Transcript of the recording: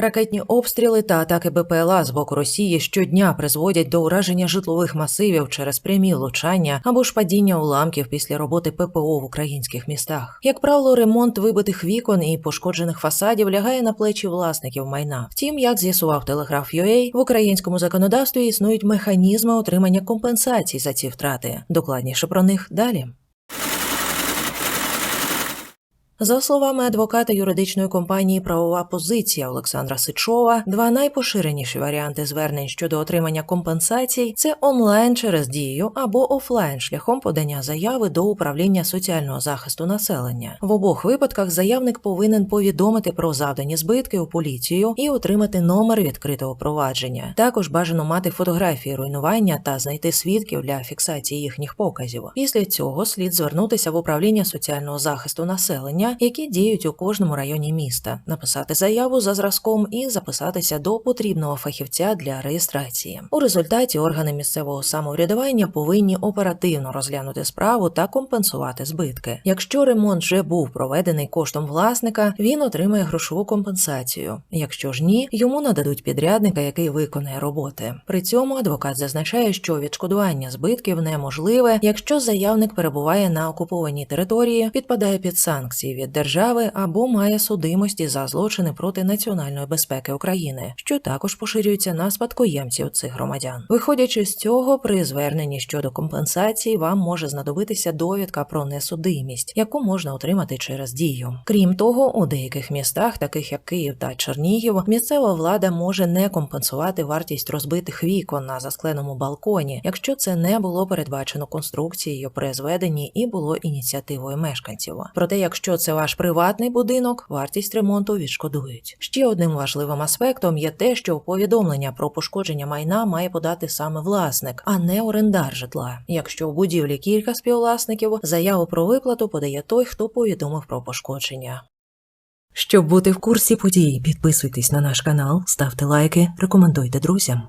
Ракетні обстріли та атаки БПЛА з боку Росії щодня призводять до ураження житлових масивів через прямі влучання або ж падіння уламків після роботи ППО в українських містах. Як правило, ремонт вибитих вікон і пошкоджених фасадів лягає на плечі власників майна. Втім, як з'ясував телеграф UA, в українському законодавстві існують механізми отримання компенсацій за ці втрати. Докладніше про них далі. За словами адвоката юридичної компанії Правова позиція Олександра Сичова, два найпоширеніші варіанти звернень щодо отримання компенсацій це онлайн через дію або офлайн шляхом подання заяви до управління соціального захисту населення. В обох випадках заявник повинен повідомити про завдані збитки у поліцію і отримати номер відкритого провадження. Також бажано мати фотографії руйнування та знайти свідків для фіксації їхніх показів. Після цього слід звернутися в управління соціального захисту населення, які діють у кожному районі міста, написати заяву за зразком і записатися до потрібного фахівця для реєстрації. У результаті органи місцевого самоврядування повинні оперативно розглянути справу та компенсувати збитки. Якщо ремонт вже був проведений коштом власника, він отримає грошову компенсацію. Якщо ж ні, йому нададуть підрядника, який виконає роботи. При цьому адвокат зазначає, що відшкодування збитків неможливе, якщо заявник перебуває на окупованій території, підпадає під санкції від держави або має судимості за злочини проти національної безпеки України, що також поширюється на спадкоємців цих громадян. Виходячи з цього, при зверненні щодо компенсації вам може знадобитися довідка про несудимість, яку можна отримати через дію. Крім того, у деяких містах, таких як Київ та Чернігів, місцева влада може не компенсувати вартість розбитих вікон на заскленому балконі, якщо це не було передбачено конструкцією при зведенні і було ініціативою мешканців. Проте, якщо це ваш приватний будинок, вартість ремонту відшкодують. Ще одним важливим аспектом є те, що повідомлення про пошкодження майна має подати саме власник, а не орендар житла. Якщо в будівлі кілька співвласників, заяву про виплату подає той, хто повідомив про пошкодження. Щоб бути в курсі подій, підписуйтесь на наш канал, ставте лайки, рекомендуйте друзям.